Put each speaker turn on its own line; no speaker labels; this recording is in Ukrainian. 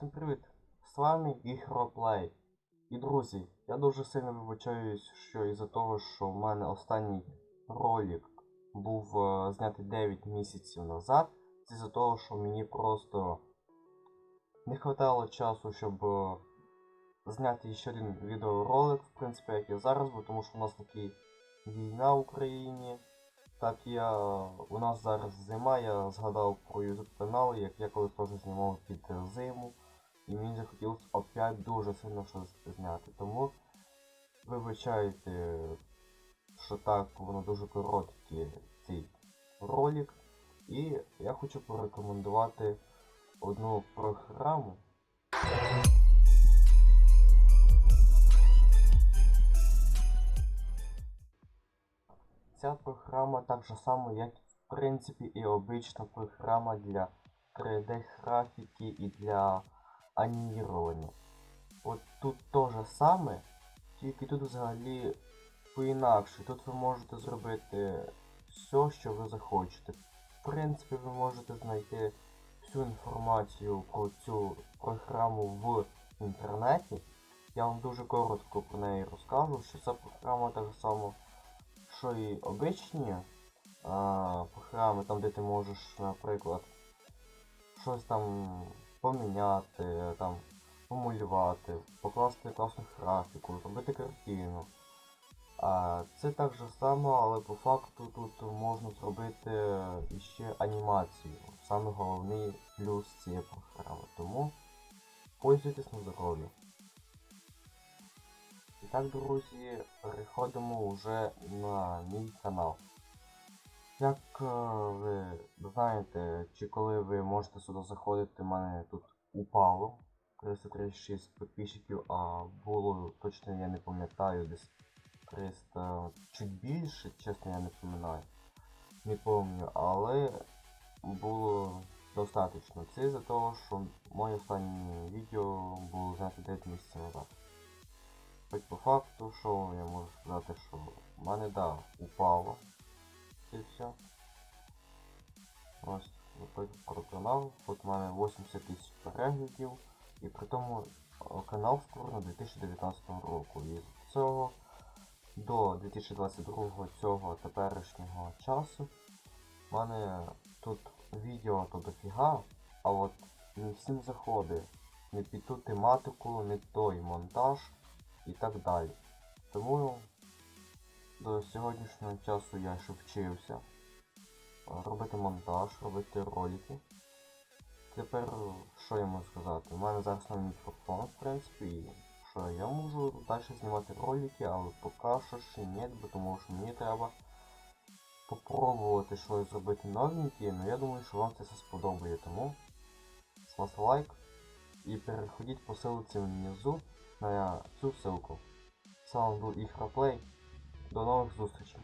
Всім привіт! З вами Ігроплей. І друзі, я дуже сильно вибачаюсь, що із-за того, що в мене останній ролик був е, знятий 9 місяців назад, це із-за того, що мені просто не хватало часу, щоб е, зняти ще один відеоролик, в принципі, як і зараз, бо тому що у нас такі війна в Україні. Так я. У нас зараз зима, я згадав про YouTube канал, як я колись теж знімав під е, зиму. І мені захотілося опять дуже сильно щось зняти. Тому вибачайте, що так воно дуже короткий цей ролик. І я хочу порекомендувати одну програму. Ця програма так же само, як в принципі і обична програма для 3D графіки і для анімірування. От тут то же саме, тільки тут взагалі по-інакше. Тут ви можете зробити все, що ви захочете. В принципі, ви можете знайти всю інформацію про цю програму в інтернеті. Я вам дуже коротко про неї розкажу, що ця програма так само, що і обичні а, програми, там де ти можеш, наприклад, щось там поміняти, там, помалювати, покласти класну графіку, зробити картину. А, це так же само, але по факту тут можна зробити іще анімацію. Саме головний плюс цієї програми. Тому пользуйтесь на здоров'я. І так, друзі, переходимо вже на мій канал. Як е, ви знаєте, чи коли ви можете сюди заходити, в мене тут упало 336 підписчиків, а було точно я не пам'ятаю, десь 300 чуть більше, чесно я не пам'ятаю. Не пам'ятаю, але було достатньо. Це за того, що моє останнє відео було знято 9 місяців назад. Хоч по факту, що я можу сказати, що в мене да, упало. Це все. Ось, виходить про канал. Тут мене 80 тисяч переглядів. І при тому канал створено 2019 року. І з цього до 2022 цього теперішнього часу в мене тут відео то дофіга, а от не всім заходить. Не під ту тематику, не той монтаж і так далі. Тому до сьогоднішнього часу я ще вчився е, робити монтаж, робити ролики. Тепер що я можу сказати? У мене зараз новий мікрофон, в принципі, і що я можу далі знімати ролики, але поки що ще ні, бо тому що мені треба попробувати щось зробити новеньке, але я думаю, що вам це все сподобає, тому ставте лайк і переходіть по ссылці внизу на цю ссылку. З вами був Ігроплей. До нових зустрічей.